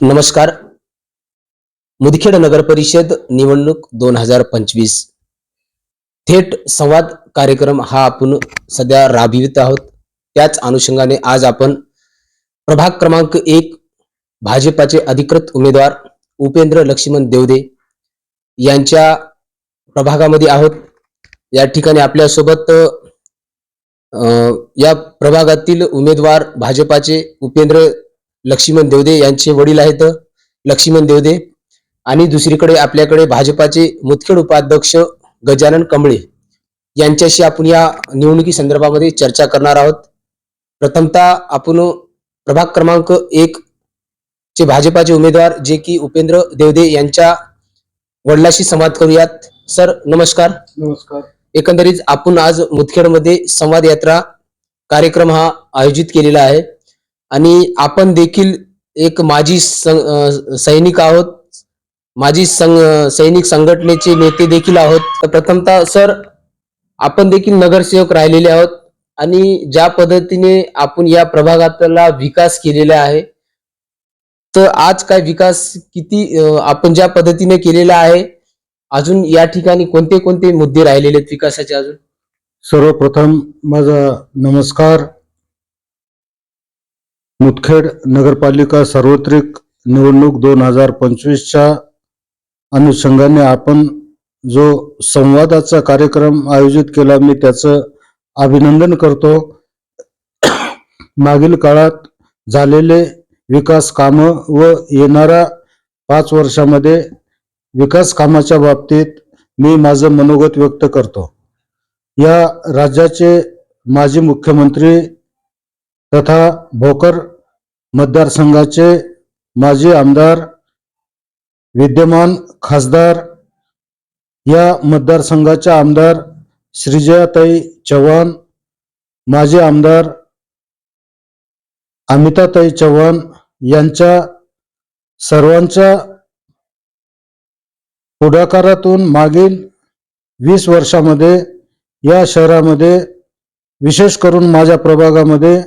नमस्कार. मुदखेड नगर परिषद निवडणूक दोन हजार पंचवीस. थेट संवाद कार्यक्रम हा आपण सध्या राबवित आहोत. त्याच अनुषंगाने आज आपण प्रभाग क्रमांक एक भाजपाचे अधिकृत उमेदवार उपेंद्र लक्ष्मण देवदे यांच्या प्रभागामध्ये आहोत. या ठिकाणी आपल्यासोबत या प्रभागातील उमेदवार भाजपाचे उपेंद्र लक्ष्मण देवदे यांचे वडील आहेत लक्ष्मण देवदे. आणि दुसरीकडे आपल्याकडे भाजपाचे मुदखेड उपाध्यक्ष गजानन कमळे यांच्याशी आपण या निवडणुकी संदर्भामध्ये चर्चा करणार आहोत. प्रथमतः आपण प्रभाग क्रमांक एक चे भाजपाचे उमेदवार जे की उपेंद्र देवदे यांच्या वडिलाशी संवाद करूयात. सर नमस्कार. नमस्कार. एकंदरीत आपण आज मुदखेडमध्ये संवाद यात्रा कार्यक्रम हा आयोजित केलेला आहे. आणि आपण देखील एक माजी सं- सैनिक आहोत. माजी संग सैनिक संघटनेचे नेते देखील आहोत. तर प्रथमतः सर आपण देखील नगरसेवक राहिलेले आहोत आणि ज्या पद्धतीने आपण या प्रभागातला विकास केलेला आहे तर आज काय विकास किती आपण ज्या पद्धतीने केलेला आहे अजून या ठिकाणी कोणते कोणते मुद्दे राहिलेले आहेत विकासाचे अजून? सर्वप्रथम माझा नमस्कार. मुदखेड नगरपालिका सार्वत्रिक निवडणूक दोन हजार पंचवीसच्या अनुषंगाने आपण जो संवादाचा कार्यक्रम आयोजित केला मी त्याचं अभिनंदन करतो. मागील काळात झालेले विकास कामं व येणाऱ्या पाच वर्षामध्ये विकास कामाच्या बाबतीत मी माझं मनोगत व्यक्त करतो. या राज्याचे माजी मुख्यमंत्री तथा भोकर मतदारसंघाचे माजी आमदार विद्यमान खासदार या मतदारसंघाच्या आमदार श्रीजयाताई चव्हाण माजी आमदार अमिताताई चव्हाण यांच्या सर्वांच्या पुढाकारातून मागील वीस वर्षामध्ये या शहरामध्ये विशेष करून माझ्या प्रभागामध्ये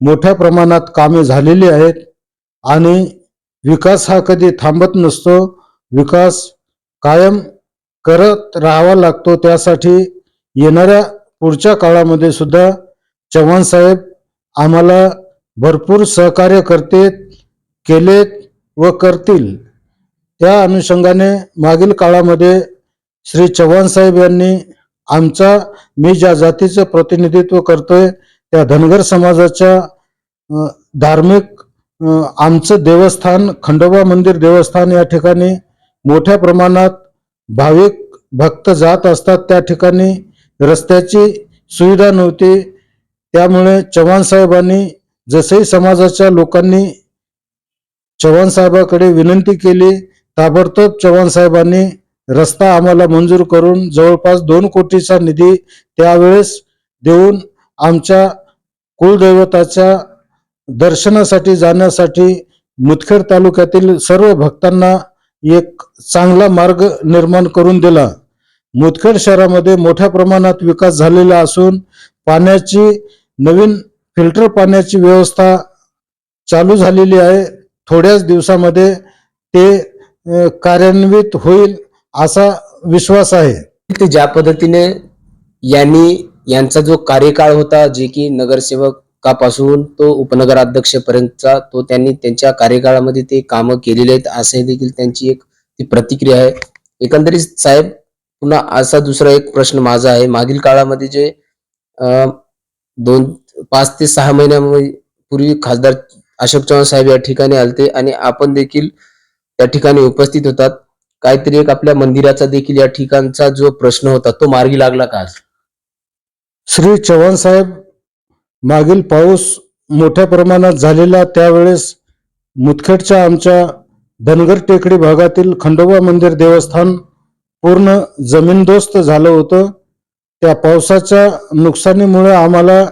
मोठ्या प्रमाणात कामे झालेली आहेत आणि विकास हा कधी थांबत नसतो. विकास कायम करत राहावा लागतो. त्यासाठी येणाऱ्या पुढच्या काळामध्ये सुद्धा चव्हाण साहेब आम्हाला भरपूर सहकार्य करतेत केलेत व करतील. त्या अनुषंगाने मागील काळामध्ये श्री चव्हाण साहेब यांनी आमचा मी ज्या जातीचं प्रतिनिधित्व करतोय त्या धनगर समाजाच्या धार्मिक आमचं देवस्थान खंडोबा मंदिर देवस्थान या ठिकाणी मोठ्या प्रमाणात भाविक भक्त जात असतात त्या ठिकाणी. रस्त्याची सुविधा नव्हती. त्यामुळे चव्हाण साहेबांनी जसंही समाजाच्या लोकांनी चव्हाण साहेबाकडे विनंती केली ताबडतोब चव्हाण साहेबांनी रस्ता आम्हाला मंजूर करून जवळपास दोन कोटीचा निधी त्यावेळेस देऊन आमच्या कुलदैवताच्या दर्शनासाठी जाण्यासाठी मुदखेड तालुक्यातील सर्व भक्तांना एक चांगला मार्ग निर्माण करून दिला. मुदखेड शहरामध्ये मोठ्या प्रमाणात विकास झालेला असून पाण्याची नवीन फिल्टर पाण्याची व्यवस्था चालू झालेली आहे. थोड्याच दिवसामध्ये ते कार्यान्वित होईल असा विश्वास आहे. ज्या पद्धतीने यांनी यांचा जो कार्यकाळ होता जे की नगरसेवकापासून तो उपनगराध्यक्षपर्यंतचा तो त्यांनी त्यांच्या कार्यकाळामध्ये ते कामं केलेले आहेत असे देखील त्यांची एक ती प्रतिक्रिया आहे. एकंदरीत साहेब पुन्हा असा दुसरा एक प्रश्न माझा आहे. मागील काळामध्ये जे दोन पाच ते सहा महिन्यापूर्वी पूर्वी खासदार अशोक चव्हाण साहेब या ठिकाणी आलते आणि आपण देखील त्या ठिकाणी उपस्थित होतात. काहीतरी एक आपल्या मंदिराचा देखील या ठिकाणचा जो प्रश्न होता तो मार्गी लागला का आज? श्री चव्हाण साहेब मागील पाऊस मोठ्या प्रमाणात झालेला त्यावेळेस मुदखेडच्या आमच्या धनगर टेकडी भागातील खंडोबा मंदिर देवस्थान पूर्ण जमीनदोस्त झालं होतं. त्या पावसाच्या नुकसानीमुळे आम्हाला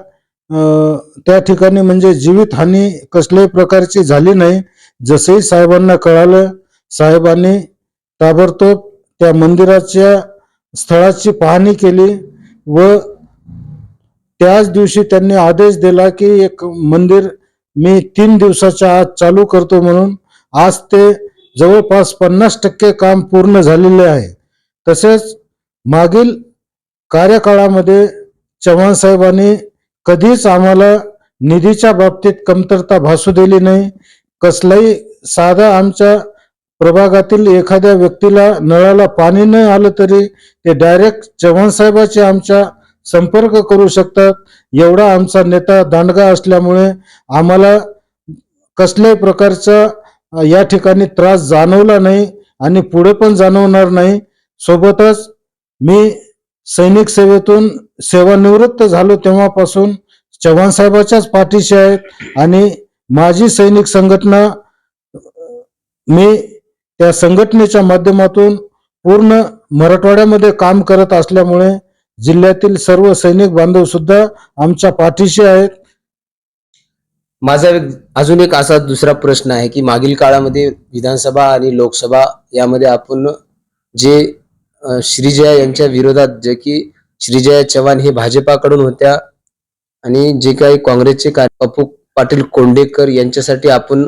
त्या ठिकाणी म्हणजे जीवितहानी कसल्याही प्रकारची झाली नाही. जसेही साहेबांना कळालं साहेबांनी ताबडतोब त्या मंदिराच्या स्थळाची पाहणी केली व त्याच दिवशी त्यांनी आदेश दिला की एक मंदिर मी तीन दिवसाच्या आत चालू करतो म्हणून. आज ते जवळपास पन्नास टक्के काम पूर्ण झालेले आहे. तसेच मागील कार्यकाळामध्ये चव्हाण साहेबांनी कधीच आम्हाला निधीच्या बाबतीत कमतरता भासू दिली नाही. कसलाही साधा आमच्या प्रभागातील एखाद्या व्यक्तीला नळाला पाणी नाही आलं तरी ते डायरेक्ट चव्हाण साहेबाचे आमच्या संपर्क करू शकतात. एवढा आमचा नेता दांडगा असल्यामुळे आम्हाला कसल्याही प्रकारचा या ठिकाणी त्रास जाणवला नाही आणि पुढे पण जाणवणार नाही. सोबतच मी सैनिक सेवेतून सेवानिवृत्त झालो तेव्हापासून. चव्हाण साहेबाच्याच पाठीशी आहेत आणि माझी सैनिक संघटना मी त्या संघटनेच्या माध्यमातून पूर्ण मराठवाड्यामध्ये काम करत असल्यामुळे जिल्ह्यातील सर्व सैनिक बांधव सुद्धा आमच्या पाठीशी आहेत. माझा अजून एक असा दुसरा प्रश्न आहे की मागील काळामध्ये विधानसभा आणि लोकसभा यामध्ये आपण जे श्रीजया यांच्या विरोधात जे की श्रीजया चव्हाण हे भाजपाकडून होत्या आणि जे काही काँग्रेसचे कार्य- पाटील कोंडेकर यांच्यासाठी आपण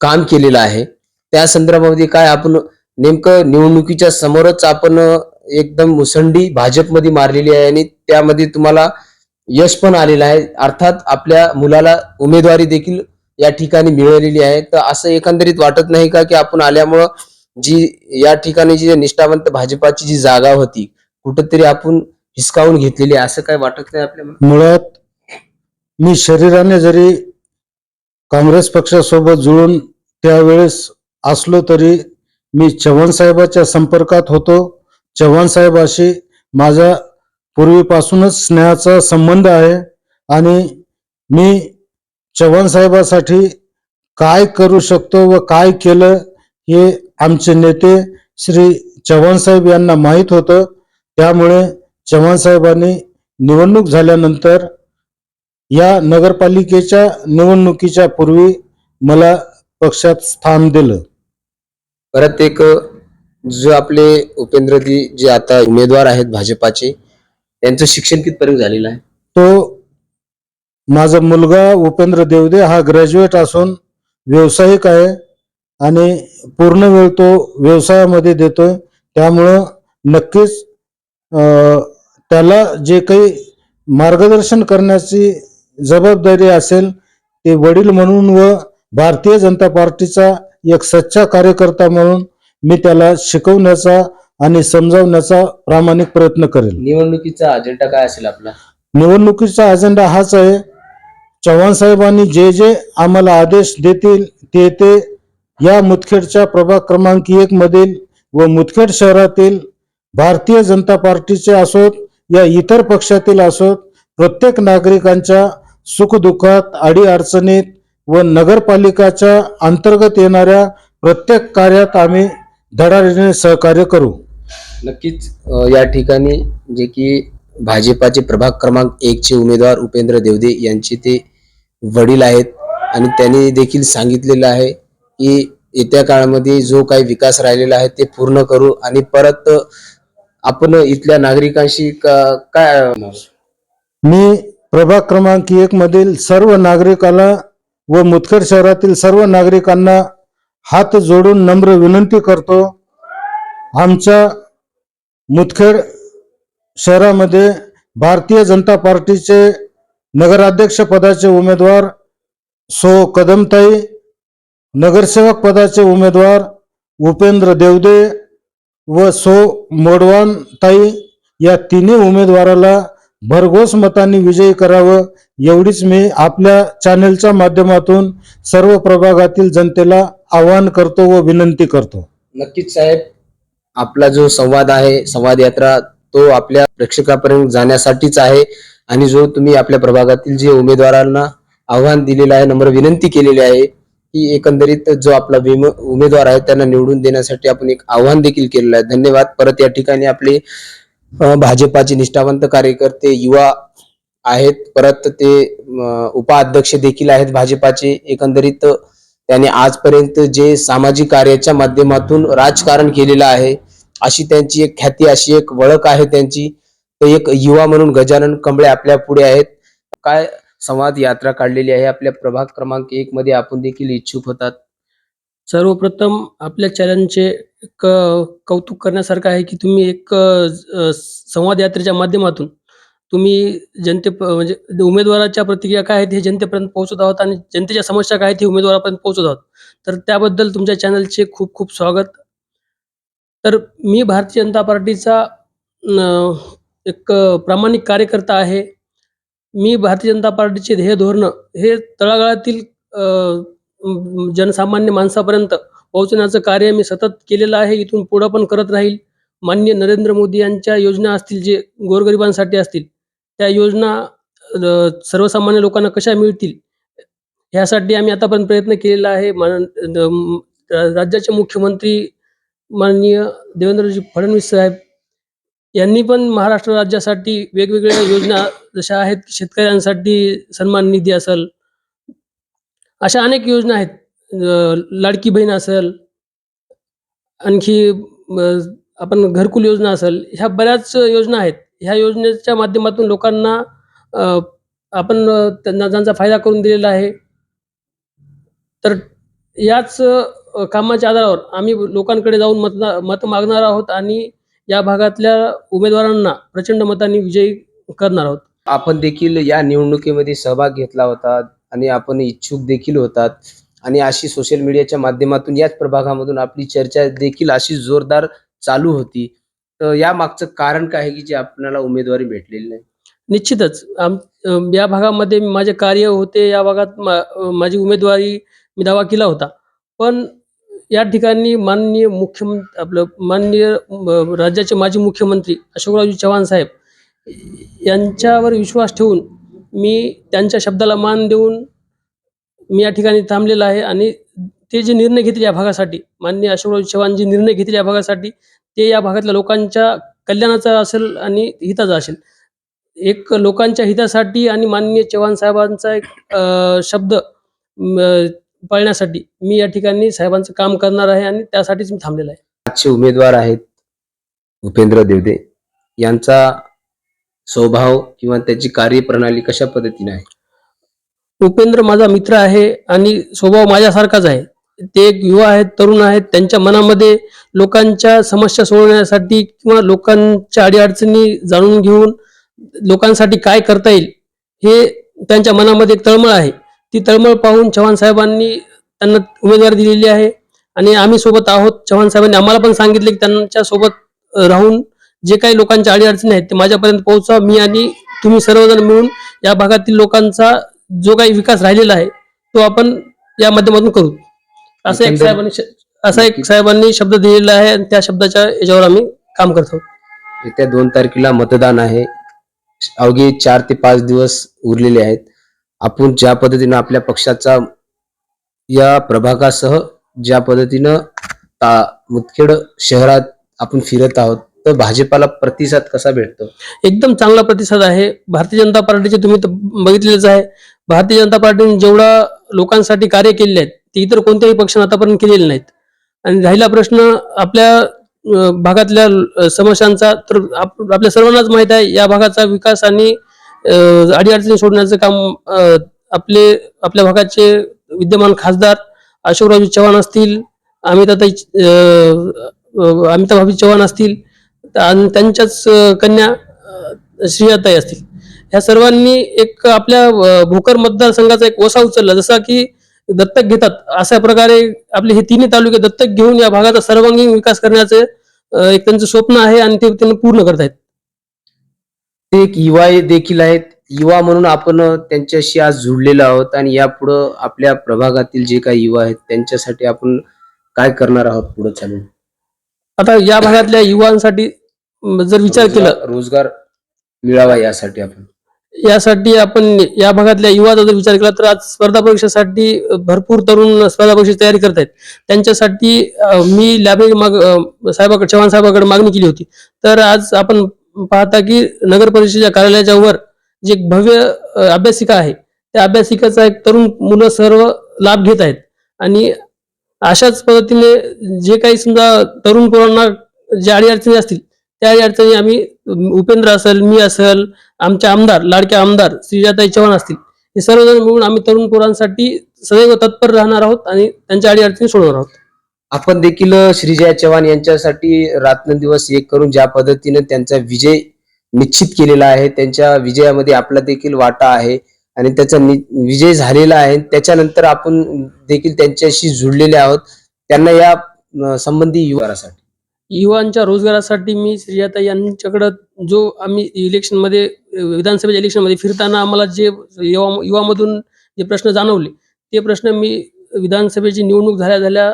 काम केलेलं आहे. त्या संदर्भामध्ये काय आपण नेमकं निवडणुकीच्या समोरच आपण एकदम मुसंडी भाजपमध्ये मारलेली आहे आणि त्यामध्ये तुम्हाला यश पण आलेलं आहे. अर्थात आपल्या मुलाला उमेदवारी देखील या ठिकाणी मिळालेली आहे. तर असं एकंदरीत वाटत नाही का की आपण आल्यामुळं जी या ठिकाणी जी निष्ठावंत भाजपाची जी जागा होती कुठंतरी आपण हिसकावून घेतलेली आहे. असं काय वाटत नाही आपल्या मुळात मी शरीराने जरी काँग्रेस पक्षासोबत जुळून त्यावेळेस असलो तरी मी चव्हाण साहेबाच्या संपर्कात होतो. चव्हाण साहेबाशी माझा पूर्वीपासूनच स्नेहाचा संबंध आहे आणि मी चव्हाण साहेबासाठी काय करू शकतो व काय केलं हे आमचे नेते श्री चव्हाण साहेब यांना माहीत होतं. त्यामुळे चव्हाण साहेबांनी निवडणूक झाल्यानंतर या नगरपालिकेच्या निवडणुकीच्या पूर्वी मला पक्षात स्थान दिलं. परत एक जो आपले उपेंद्रजी जे आता उमेदवार आहेत भाजपाचे त्यांचं शिक्षण कितपर्यंत झालेलं आहे? तो माझा मुलगा उपेंद्र देवदे हा ग्रॅज्युएट असून व्यावसायिक आहे आणि पूर्ण वेळ तो व्यवसायामध्ये देतोय. त्यामुळं नक्कीच त्याला जे काही मार्गदर्शन करण्याची जबाबदारी असेल ते वडील म्हणून व भारतीय जनता पार्टीचा एक सच्चा कार्यकर्ता म्हणून मी त्याला शिकवण्याचा आणि समजावण्याचा प्रामाणिक प्रयत्न करेल. निवडणुकीचा अजेंडा काय असेल आपला? निवडणुकीचा अजेंडा हाच आहे चव्हाण साहेबांनी जे जे आम्हाला आदेश देतील ते ते या मुदखेडच्या प्रभाग क्रमांक एक मधील व मुदखेड शहरातील भारतीय जनता पार्टीचे असोत या इतर पक्षातील असोत प्रत्येक नागरिकांच्या सुखदुःखात अडीअडचणीत व नगरपालिकाच्या अंतर्गत येणाऱ्या प्रत्येक कार्यात आम्ही धडाडीने सहकार्य करू. नक्कीच अ, या ठिकाणी जे की भाजपाचे प्रभाग क्रमांक एक चे उमेदवार उपेंद्र देवदे यांचे ते वडील आहेत. आणि त्यांनी देखील सांगितलेलं आहे की येत्या काळामध्ये जो काही विकास राहिलेला आहे ते पूर्ण करू आणि परत आपण इथल्या नागरिकांशी क- काय मी प्रभाग क्रमांक एक मधील सर्व नागरिकाला व मुदखेड शहरातील सर्व नागरिकांना हात जोडून नम्र विनंती करतो. आमच्या मुदखेड शहरामध्ये भारतीय जनता पार्टीचे नगराध्यक्ष पदाचे उमेदवार सो कदमताई नगरसेवक पदाचे उमेदवार उपेंद्र देवदे व सो मोडवान ताई या तिन्ही उमेदवाराला भरघोस मतांनी विजयी करावं एवढीच मी आपल्या चॅनेलच्या माध्यमातून सर्व प्रभागातील जनतेला आवाहन करतो व विनंती करतो. नक्कीच साहेब आपला जो संवाद आहे संवाद यात्रा तो आपल्या प्रेक्षकापर्यंत जाण्यासाठीच आहे आणि जो तुम्ही आपल्या प्रभागातील जे उमेदवारांना आव्हान दिलेलं आहे नम्र विनंती केलेली आहे की एकंदरीत जो आपला विम- उमेदवार आहे त्यांना निवडून देण्यासाठी आपण एक आव्हान देखील केलेलं आहे. धन्यवाद. परत या ठिकाणी आपले भाजपाचे निष्ठावंत कार्यकर्ते युवा आहेत. परत ते उपाध्यक्ष देखील आहेत भाजपाचे. एकंदरीत त्यांनी आजपर्यंत जे सामाजिक कार्याच्या माध्यमातून राजकारण केलेलं आहे अशी त्यांची एक ख्याती अशी एक ओळख आहे त्यांची. तर एक युवा म्हणून गजानन कंबळे आपल्या पुढे आहेत. काय संवाद यात्रा काढलेली आहे? आपल्या प्रभाग क्रमांक एक मध्ये आपण देखील इच्छुक होतात. सर्वप्रथम आपल्या चॅनलचे एक कौतुक करण्यासारखं आहे की तुम्ही एक संवाद यात्रेच्या माध्यमातून तुम्ही जनते प- म्हणजे उमेदवाराच्या प्रतिक्रिया काय आहेत हे जनतेपर्यंत पोहोचत आहोत आणि जनतेच्या समस्या काय आहेत हे उमेदवारापर्यंत पोहोचत आहोत. तर त्याबद्दल तुमच्या चॅनलचे खूप खूप स्वागत. तर मी भारतीय जनता पार्टीचा एक प्रामाणिक कार्यकर्ता आहे. मी भारतीय जनता पार्टीचे ध्येय धोरणं हे तळागाळातील जनसामान्य माणसापर्यंत पोहोचण्याचं कार्य मी सतत केलेलं आहे. इथून पुढं पण करत राहील. माननीय नरेंद्र मोदी यांच्या योजना असतील जे गोरगरिबांसाठी असतील. त्या योजना सर्वसामान्य लोकांना कशा मिळतील? ह्यासाठी आम्ही आतापर्यंत प्रयत्न केलेला आहे. मान द- राज्याचे मुख्यमंत्री माननीय देवेंद्रजी फडणवीस साहेब यांनी पण महाराष्ट्र राज्यासाठी वेगवेगळ्या योजना जशा आहेत शेतकऱ्यांसाठी सन्मान निधी असेल अशा अनेक योजना आहेत. लाडकी बहीण असेल आणखी आपण घरकुल योजना असेल ह्या बऱ्याच योजना आहेत. ह्या योजनेच्या माध्यमातून लोकांना अ, आपण अ, त्यांना त्यांचा फायदा करून दिलेला आहे तर याच अ, कामाच्या आधारावर आम्ही लोकांकडे जाऊन मत मत मागणार आहोत आणि या भागातल्या उमेदवारांना प्रचंड मतांनी विजयी करणार आहोत. आपण देखील या निवडणुकीमध्ये सहभाग घेतला होता आणि आपण इच्छुक देखील होतात आणि अशी सोशल मीडियाच्या माध्यमातून याच प्रभागामधून आपली चर्चा देखील अशी जोरदार चालू होती. तर या मागचं कारण काय आहे की जे आपल्याला उमेदवारी भेटलेली नाही? निश्चितच. आम या भागामध्ये माझे कार्य होते या भागात मा माझी उमेदवारी मी दावा केला होता. पण या ठिकाणी माननीय मुख्यमंत्री आपलं माननीय राज्याचे माजी मुख्यमंत्री अशोकरावजी चव्हाण साहेब यांच्यावर विश्वास ठेवून मी त्यांच्या शब्दाला मान देऊन मी या ठिकाणी थांबलेला आहे. आणि ते जे निर्णय घेतील या भागासाठी माननीय अशोकराव चव्हाण जे निर्णय घेतील या भागासाठी ते या भागातल्या लोकांच्या कल्याणाचा असेल आणि हिताचा असेल. एक लोकांच्या हितासाठी आणि माननीय चव्हाण साहेबांचा एक अ, शब्द म, पाळण्यासाठी मी या ठिकाणी साहेबांचं काम करणार आहे आणि त्यासाठीच मी थांबलेला आहे. आजचे उमेदवार आहेत भूपेंद्र देवदे. यांचा स्वभाव किंवा त्याची कार्यप्रणाली कशा पद्धतीने आहे? उपेंद्र माझा मित्र आहे आणि स्वभाव माझ्यासारखाच आहे. ते एक युवा आहेत तरुण आहेत त्यांच्या मनामध्ये लोकांच्या समस्या सोडवण्यासाठी किंवा लोकांच्या अडीअडचणी जाणून घेऊन लोकांसाठी काय करता येईल हे त्यांच्या मनामध्ये एक तळमळ आहे. ती तळमळ पाहून चव्हाण साहेबांनी त्यांना उमेदवारी दिलेली आहे आणि आम्ही सोबत आहोत. चव्हाण साहेबांनी आम्हाला पण सांगितले की त्यांच्यासोबत राहून जे काही लोकांच्या अडीअडचणी आहेत ते माझ्यापर्यंत पोहोचवा मी आणि तुम्ही सर्वजण मिळून या भागातील लोकांचा जो काही विकास राहिलेला आहे तो आपण या माध्यमातून करू. असं एक साहेबांनी असा एक साहेबांनी शब्द दिलेला आहे आणि त्या शब्दाच्या याच्यावर आम्ही काम करतो. येत्या दोन तारखेला मतदान आहे. अवघे चार ते पाच दिवस उरलेले आहेत. आपण ज्या पद्धतीनं आपल्या पक्षाचा या प्रभागासह ज्या पद्धतीनं ता मुदखेड शहरात आपण फिरत आहोत तर भाजपाला प्रतिसाद कसा भेटतो? एकदम चांगला प्रतिसाद आहे. भारतीय जनता पार्टीचे तुम्ही बघितलेच आहे. भारतीय जनता पार्टीने जेवढा लोकांसाठी कार्य केलेले आहेत ते इतर कोणत्याही पक्षाने आतापर्यंत केलेले नाहीत. आणि राहिला प्रश्न आपल्या भागातल्या समस्यांचा तर आप- आपल्या सर्वांनाच माहीत आहे या भागाचा विकास आणि अडीअडचणी सोडण्याचं काम आपले आपल्या भागाचे विद्यमान खासदार अशोकरावजी चव्हाण असतील अमिताताई अं, अमिताभाभी चव्हाण असतील आणि त्यांच्याच कन्या श्रीयाताई असतील. ह्या सर्वांनी एक आपल्या भोकर मतदारसंघाचा एक वसा उचलला जसा की दत्तक घेतात. अशा प्रकारे आपले हे तिन्ही तालुके दत्तक घेऊन या भागाचा सर्वांगीण विकास करण्याचे एक त्यांचं स्वप्न आहे आणि ते त्यांनी पूर्ण करतायत. ते एक युवा देखील आहेत. युवा म्हणून आपण त्यांच्याशी आज जुडलेलो आहोत आणि यापुढं आपल्या प्रभागातील जे काही युवा आहेत त्यांच्यासाठी आपण काय करणार आहोत पुढे चालून? आता या भागातल्या युवांसाठी जर विचार केला रोजगार मिळावा यासाठी आपण. यासाठी आपण या भागातल्या युवाचा जर विचार केला तर आज स्पर्धा परीक्षेसाठी भरपूर तरुण स्पर्धा परीक्षेची तयारी करत आहेत. त्यांच्यासाठी मी लॅबरी माग साहेबाकडे चव्हाण साहेबाकडे मागणी केली होती. तर आज आपण पाहता की नगर परिषदेच्या कार्यालयाच्या वर जे एक भव्य अभ्यासिका आहे त्या अभ्यासिकाचा एक तरुण मुलं सर्व लाभ घेत आहेत. आणि अशाच पद्धतीने जे काही समजा तरुण पोरांना ज्या अडीअडचणी असतील त्या अडचणी आम्ही उपेंद्र असेल मी असेल आमचे आमदार लाडके आमदार श्रीजाताई चव्हाण असतील हे सर्वजण मिळून आम्ही तरुण पोरांसाठी सदैव तत्पर राहणार आहोत आणि त्यांच्या अडीअडचणी सोडवणार आहोत. आपण देखील श्रीजया चव्हाण यांच्यासाठी रात्रंदिवस एक करून ज्या पद्धतीने त्यांचा विजय निश्चित केलेला आहे त्यांच्या विजयामध्ये आपला देखील वाटा आहे आणि त्याचा नि- विजय झालेला आहे. त्याच्यानंतर आपण देखील त्यांच्याशी जुळलेले आहोत. त्यांना या संबंधी युवासाठी युवांच्या रोजगारासाठी मी श्रीजाताई यांच्याकडं जो आम्ही इलेक्शनमध्ये विधानसभेच्या इलेक्शनमध्ये फिरताना आम्हाला जे युवा युवामधून जे प्रश्न जाणवले ते प्रश्न मी विधानसभेची निवडणूक झाल्या झाल्या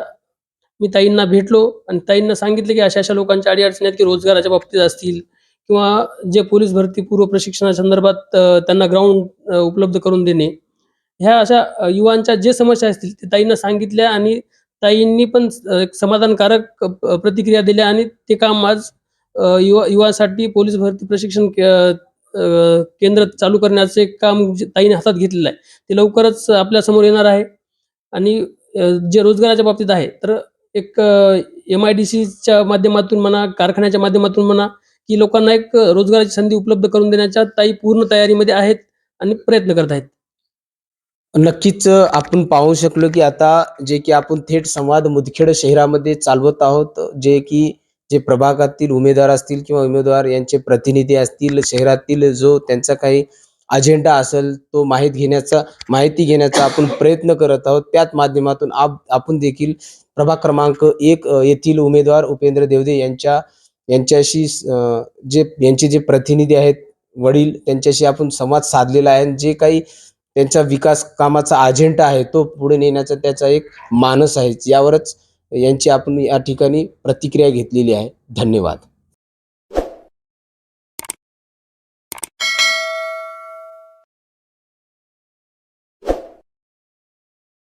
मी ताईंना भेटलो आणि ताईंना सांगितले की अशा अशा लोकांच्या अडीअडचणी आहेत की रोजगाराच्या बाबतीत असतील किंवा जे पोलीस भरती पूर्व प्रशिक्षणा संदर्भात त्यांना ग्राउंड उपलब्ध करून देणे. ह्या अशा युवांच्या जे समस्या असतील ते ताईंना सांगितल्या आणि ताईंनी पण एक समाधानकारक प्रतिक्रिया दिल्या आणि ते काम आज युवा युवासाठी पोलीस भरती प्रशिक्षण के- केंद्र चालू करण्याचे काम जे ताईने हातात घेतलेलं आहे ते लवकरच आपल्यासमोर येणार आहे. आणि जे रोजगाराच्या बाबतीत आहे तर एक एम आय डी सीच्या माध्यमातून म्हणा कारखान्याच्या माध्यमातून म्हणा की लोकांना एक रोजगाराची संधी उपलब्ध करून देण्याच्या ताई पूर्ण तयारीमध्ये आहेत आणि प्रयत्न करत आहेत. नक्कीच आपण पाहू शकलो की आता जे की आपण थेट संवाद मुदखेड शहरामध्ये चालवत आहोत जे की जे प्रभागातील उमेदवार असतील किंवा उमेदवार यांचे प्रतिनिधी असतील शहरातील जो त्यांचा काही अजेंडा असेल तो माहीत घेण्याचा माहिती घेण्याचा आपण प्रयत्न करत आहोत. त्याच माध्यमातून आप आपण देखील प्रभाग क्रमांक एक येथील उमेदवार उपेंद्र देवदे यांच्या यांच्याशी जे यांचे जे प्रतिनिधी आहेत वडील त्यांच्याशी आपण संवाद साधलेला आहे. आणि जे काही त्यांचा विकास कामाचा अजेंडा आहे तो पुढे नेण्याचा त्याचा एक मानस आहे. यावरच यांची आपण या ठिकाणी प्रतिक्रिया घेतलेली आहे. धन्यवाद.